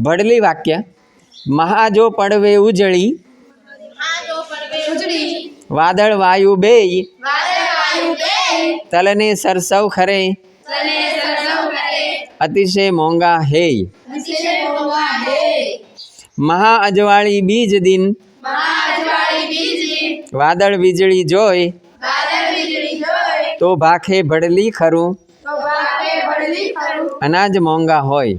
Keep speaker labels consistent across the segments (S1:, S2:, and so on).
S1: ભડલી વાક્ય મહાજો પડવે ઉજળી, વાદળ વાયુ બેય તલને સરસવ ખરે, અતિશય મોંઘા હે. મહા અજવાળી બીજ દિન, વાદળ વીજળી જોઈ તો ભાખે ભડલી ખરું, અનાજ મોંઘા હોય.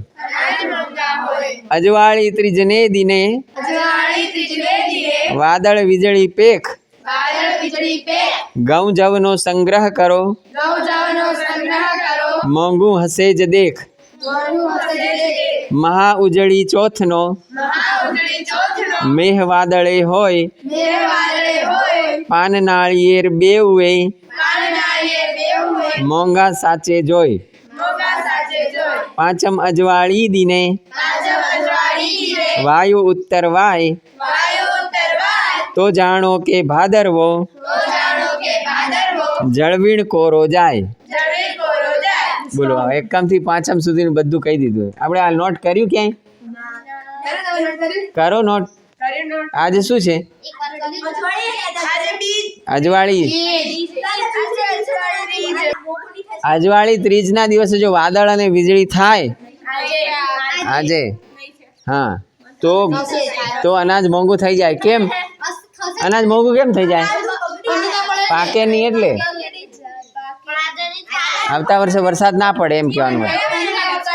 S1: અજવાળી ત્રીજને દિને વાદળ વીજળી પેખ. ઘઉં જવનો સંગ્રહ કરો. મોંઘું હસે જ દેખ. મહા ઉજળી ચોથનો. મેહ વાદળે હોય. પાન નાળિયેર બેઉએ. મોંઘા સાચે જોઈ. પાંચમ અજવાળી દિને. વાયુ ઉત્તર વાય. તો જાણો કે ભાદરવો. જળવીણ કોરો જાય. બોલો એકમ એકમથી પાંચમ સુધીનું બધું કહી દીધું. આપણે આ નોટ કર્યું ક્યાંય? કરો નોટ. આજે શું છે? અજવાળી. અજવાળી ત્રીજના દિવસે જો વાદળ અને વીજળી થાય. આજે. હા. તો તો અનાજ મોંઘું થઈ જાય. કેમ? અનાજ મોંઘું કેમ થઈ જાય? પાકે નહીં એટલે આવતા વર્ષે વરસાદ ના પડે એમ કહેવાનું હોય.